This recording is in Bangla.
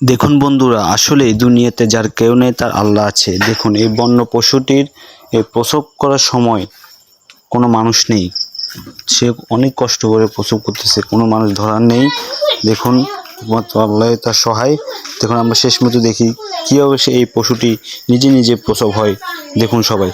দেখুন বন্ধুরা আসলে এই দুনিয়াতে যার কেউ নেই, তার আল্লাহ আছে। দেখুন, এই বন্য পশুটির এই প্রসব করার সময় কোনো মানুষ নেই। সে অনেক কষ্ট করে প্রসব করতেছে, কোনো মানুষ ধরার নেই। দেখুন একমাত্র আল্লাহ তার সহায়। দেখুন, আমরা শেষ মতো দেখি কীভাবে সে এই পশুটি নিজে নিজে প্রসব হয়। দেখুন সবাই।